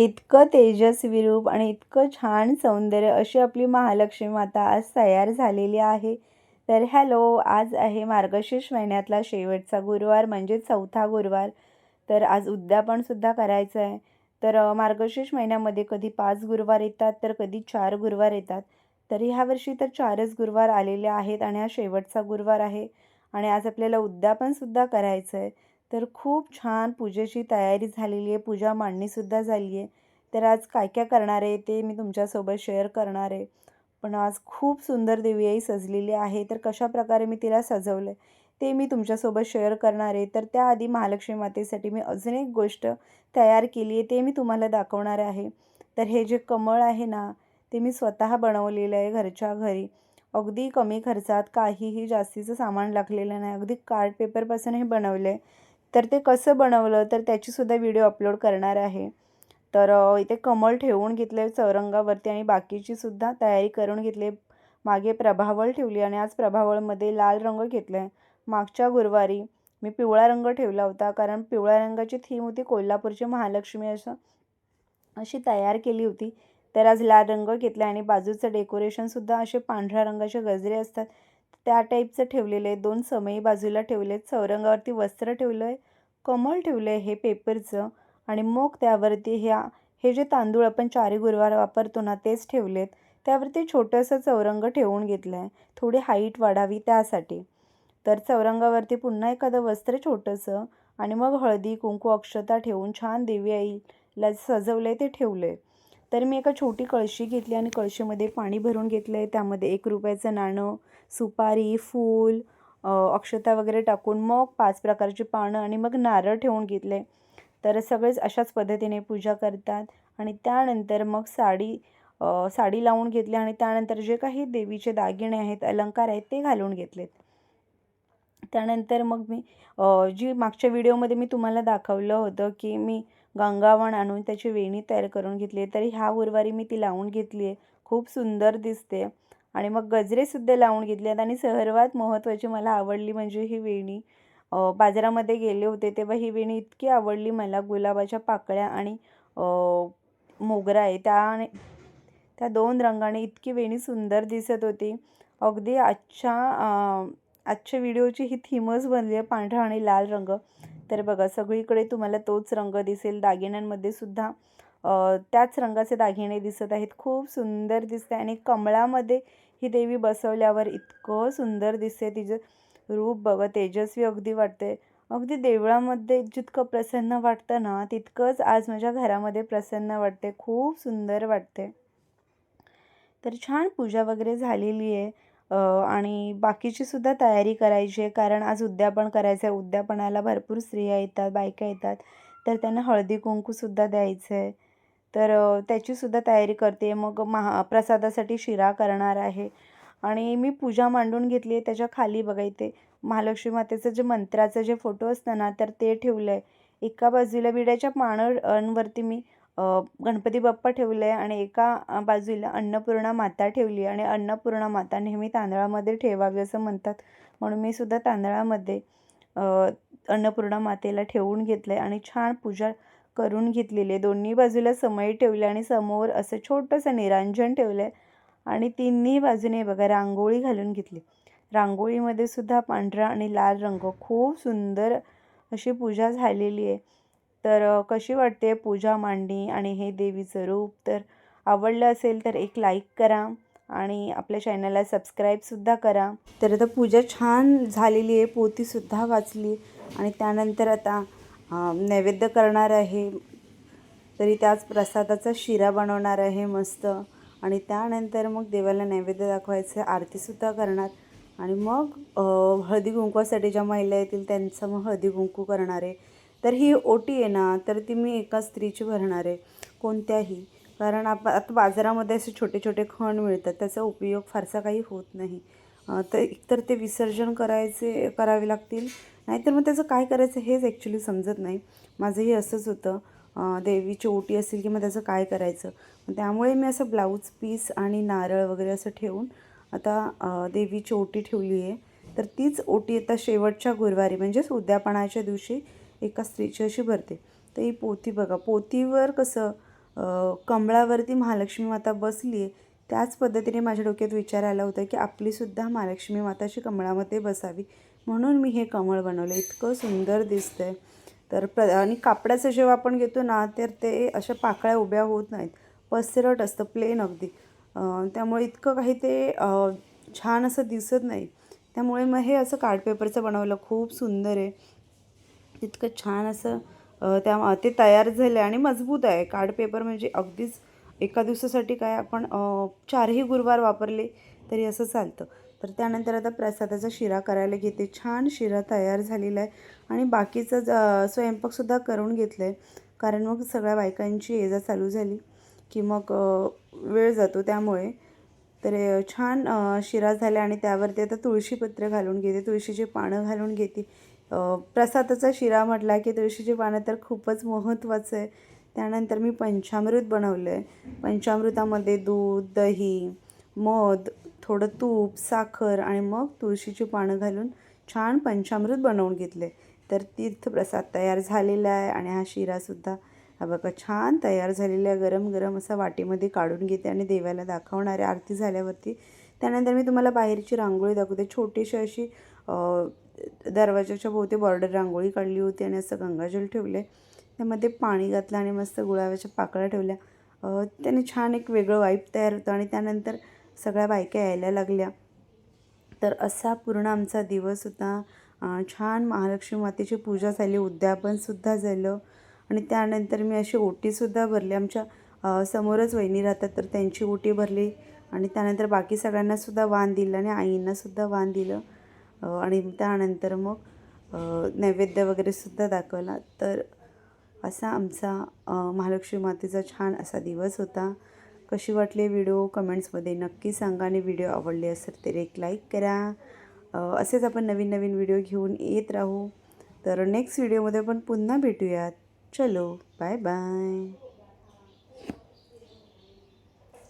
इतकं तेजस्वी रूप आणि इतकं छान सौंदर्य अशी आपली महालक्ष्मी माता आज तयार झालेली आहे. तर हॅलो आज आहे मार्गशीर्ष महिन्यातला शेवटचा गुरुवार म्हणजे चौथा गुरुवार. तर आज उद्यापनसुद्धा करायचं आहे. तर मार्गशीर्ष महिन्यामध्ये कधी पाच गुरुवार येतात तर कधी चार गुरुवार येतात. तर ह्या वर्षी तर चारच गुरुवार आलेले आहेत आणि हा शेवटचा गुरुवार आहे. आणि आज आपल्याला उद्यापनसुद्धा करायचं आहे. तर खूप छान पूजेची तयारी झालेली आहे. पूजा मांडणीसुद्धा झाली आहे. तर आज काय काय करणार आहे ते मी तुमच्यासोबत शेअर करणार आहे. पण आज खूप सुंदर देवी आई सजलेली आहे. तर कशा प्रकारे मी तिला सजवलं आहे ते मी तुमच्यासोबत शेअर करणार आहे. तर त्याआधी महालक्ष्मी मातेसाठी मी अजून एक गोष्ट तयार केली आहे. ते मी तुम्हाला दाखवणार आहे. तर हे जे कमळ आहे ना ते मी स्वतः बनवलेलं आहे घरच्या घरी. अगदी कमी खर्चात काहीही जास्तीचं सामान लागलेलं नाही. अगदी कार्ड पेपरपासून हे बनवलं आहे तर ते कसं बनवलं तर त्याचीसुद्धा व्हिडिओ अपलोड करणार आहे. तर इथे कमळ ठेवून घेतले चौरंगावरती आणि बाकीचीसुद्धा तयारी करून घेतली. मागे प्रभावळ ठेवली आणि आज प्रभावळमध्ये लाल रंग घेतला आहे मागच्या गुरुवारी मी पिवळा रंग ठेवला होता कारण पिवळ्या रंगाची थीम होती कोल्हापूरची महालक्ष्मी असं अशी तयार केली होती. तर आज लाल रंग घेतला आणि बाजूचं डेकोरेशनसुद्धा असे पांढऱ्या रंगाचे गजरे असतात. त्या टाईपचं ठेवलेलं आहे. दोन समई बाजूला ठेवले आहेत चौरंगावरती वस्त्र ठेवलं आहे. कमळ ठेवलं आहे हे पेपरचं. आणि मग त्यावरती ह्या हे जे तांदूळ आपण चारी गुरुवार वापरतो ना तेच ठेवलेत. त्यावरती छोटंसं चौरंग ठेवून घेतलं आहे थोडी हाईट वाढावी त्यासाठी. तर चौरंगावरती पुन्हा एखादं वस्त्र छोटंसं आणि मग हळदी कुंकू अक्षता ठेवून छान देवी आईला सजवलं आहे ते ठेवलं आहे तर मी एका छोटी कळशी घेतली आणि कळशीमध्ये पाणी भरून घेतलं आहे त्यामध्ये एक रुपयाचं नाणं सुपारी फूल अक्षता वगैरे टाकून मग पाच प्रकारची पानं आणि मग नारळ ठेवून घेतले तर सगळेच अशाच पद्धतीने पूजा करतात आणि त्यानंतर मग साडी साडी लावून घेतली आणि त्यानंतर जे काही देवीचे दागिने आहेत अलंकार आहेत ते घालून घेतलेत. त्यानंतर मग मी जी मागच्या व्हिडिओमध्ये मी तुम्हाला दाखवलं होतं की मी गंगावण आणून त्याची वेणी तयार करून घेतली आहे. तर ह्या गुरुवारी मी ती लावून घेतली आहे. खूप सुंदर दिसते. आणि मग गजरेसुद्धा लावून घेतले आहेत. आणि सर्वात महत्त्वाची मला आवडली म्हणजे ही वेणी. बाजारामध्ये गेले होते तेव्हा ही वेणी इतकी आवडली मला. गुलाबाच्या पाकळ्या आणि मोगरा आहे. त्या त्या दोन रंगाने इतकी वेणी सुंदर दिसत होती. अगदी आजच्या आजच्या व्हिडिओची ही थीमच बनली आहे. पांढरा आणि लाल रंग. तर बघा सगळीकडे तुम्हाला तोच रंग दिसेल. दागिन्यांमध्ये सुद्धा त्याच रंगाचे दागिने दिसत आहेत. खूप सुंदर दिसते आणि कमळामध्ये ही देवी बसवल्यावर इतकं सुंदर दिसते तिचं रूप बघा तेजस्वी अगदी वाटते अगदी देवळामध्ये जितकं प्रसन्न वाटतं ना तितकंच आज माझ्या घरामध्ये प्रसन्न वाटते खूप सुंदर वाटते तर छान पूजा वगैरे झालेली आहे. आणि बाकीची सुद्धा तयारी करायची आहे. कारण आज उद्यापन करायचं आहे. उद्यापनाला भरपूर स्त्रिया येतात बायका येतात. तर त्यांना हळदी कुंकूसुद्धा द्यायचं आहे. तर त्याचीसुद्धा तयारी करते मग महा प्रसादासाठी शिरा करणार आहे. आणि मी पूजा मांडून घेतली आहे. त्याच्याखाली बघा इथे महालक्ष्मी मातेचं जे मंत्राचं जे फोटो असतं ना तर ते ठेवलं आहे एका बाजूला विड्याच्या पानांवरती मी गणपती बाप्पा ठेवलं आहे आणि एका बाजूला अन्नपूर्णा माता ठेवली आहे आणि अन्नपूर्णा माता नेहमी तांदळामध्ये ठेवावी असं म्हणतात. म्हणून मी सुद्धा तांदळामध्ये अन्नपूर्णा मातेला ठेवून घेतलं आहे आणि छान पूजा करून घेतलेली आहे. दोन्ही बाजूला समई ठेवली आणि समोर असं छोटंसं निरांजन ठेवलं आहे आणि तिन्ही बाजूने बघा रांगोळी घालून घेतली. रांगोळीमध्ये सुद्धा पांढरा आणि लाल रंग खूप सुंदर अशी पूजा झालेली आहे. तर कशी वाटते पूजा मांडणी आणि हे देवीचं रूप? तर आवडलं असेल तर एक लाईक करा आणि आपल्या चॅनलला सबस्क्राईबसुद्धा करा. तर आता पूजा छान झालेली आहे पोतीसुद्धा वाचली आणि त्यानंतर आता नैवेद्य करणार आहे. तरी त्याच प्रसादाचा शिरा बनवणार आहे मस्त आणि त्यानंतर मग देवाला नैवेद्य दाखवायचं आरतीसुद्धा करणार आणि मग हळदी कुंकवासाठी ज्या महिला येतील त्यांचं मग हळदी कुंकू करणार आहे. तर ही ओटी आहे ना तर ती मी एका स्त्रीची भरणार आहे कोणत्याही. कारण आप आता बाजारामध्ये असे छोटे छोटे खण मिळतात त्याचा उपयोग फारसा काही होत नाही. तर एकतर ते विसर्जन करायचे करावे लागतील. नाहीतर मग त्याचं काय करायचं हेच ॲक्च्युली समजत नाही. माझंही असंच होतं. देवीची ओटी असेल की मग त्याचं काय करायचं? त्यामुळे मी असं ब्लाऊज पीस आणि नारळ वगैरे असं ठेवून आता देवीची ओटी ठेवली आहे. तर तीच ओटी आता शेवटच्या गुरुवारी म्हणजेच उद्यापणाच्या दिवशी एका स्त्रीची अशी भरते. तर ही पोथी बघा. पोथीवर कसं कमळावरती महालक्ष्मी माता बसली आहे त्याच पद्धतीने माझ्या डोक्यात विचार आला होता की आपलीसुद्धा महालक्ष्मी माताशी कमळामध्ये बसावी. म्हणून मी हे कमळ बनवलं. इतकं सुंदर दिसतं आहे तर प्र आणि कापडाचं जेव्हा आपण घेतो ना तर ते अशा पाकळ्या उभ्या होत नाहीत. पसरट असतं प्लेन अगदी. त्यामुळे इतकं काही ते छान असं दिसत नाही. त्यामुळे मग हे असं कार्डपेपरचं बनवलं. खूप सुंदर आहे. इतकं छान असं त्या ते तयार झालं आहे आणि मजबूत आहे. कार्ड पेपर म्हणजे अगदीच एका दिवसासाठी काय आपण चारही गुरुवार वापरले तरी असं चालतं. तर त्यानंतर आता प्रसादाचा शिरा करायला घेते. छान शिरा तयार झालेला आहे आणि बाकीचं ज स्वयंपाकसुद्धा करून घेतलं आहे. कारण मग सगळ्या बायकांची ये जा चालू झाली की मग वेळ जातो त्यामुळे. तर छान शिरा झाला आणि त्यावरती आता तुळशीपत्र घालून घेते. तुळशीची पानं घालून घेते. प्रसादाचा शिरा म्हटला की तुळशीची पानं तर खूपच महत्त्वाचं आहे. त्यानंतर मी पंचामृत बनवलं आहे पंचामृतामध्ये दूध दही मध थोडं तूप साखर आणि मग तुळशीची पानं घालून छान पंचामृत बनवून घेतले. तर तीर्थप्रसाद तयार झालेला आहे आणि हा शिरासुद्धा हा बघा छान तयार झालेला आहे. गरम गरम असा वाटीमध्ये काढून घेते आणि देवाला दाखवणारे आरती झाल्यावरती. त्यानंतर मी तुम्हाला बाहेरची रांगोळी दाखवते. छोटीशी अशी दरवाजाच्या भोवती बॉर्डर रांगोळी काढली होती आणि असं गंगाजल ठेवले त्यामध्ये पाणी घातलं आणि मस्त गुळाव्याच्या पाकळ्या ठेवल्या. त्याने छान एक वेगळं वाईप तयार होतं आणि त्यानंतर सगळ्या बायका यायला लागल्या. तर असा पूर्ण आमचा दिवस होता. छान महालक्ष्मी मातेची पूजा झाली उद्यापनसुद्धा झालं. आणि त्यानंतर मी अशी ओटीसुद्धा भरली. आमच्या समोरच वहिनी राहतात तर त्यांची ओटी भरली. आणि त्यानंतर बाकी सगळ्यांनासुद्धा वाण दिलं आणि आईंनासुद्धा वाण दिलं. आणि त्यानंतर मग नैवेद्य वगैरेसुद्धा दाखवला. तर असा आमचा महालक्ष्मी मातेचा छान असा दिवस होता. कशी वाटली व्हिडिओ? कमेंट्समध्ये नक्की सांगा आणि व्हिडिओ आवडले असेल तर एक लाईक करा. असेच आपण नवीन नवीन व्हिडिओ घेऊन येत राहू. तर नेक्स्ट व्हिडिओमध्ये आपण पुन्हा भेटूयात. चलो बाय बाय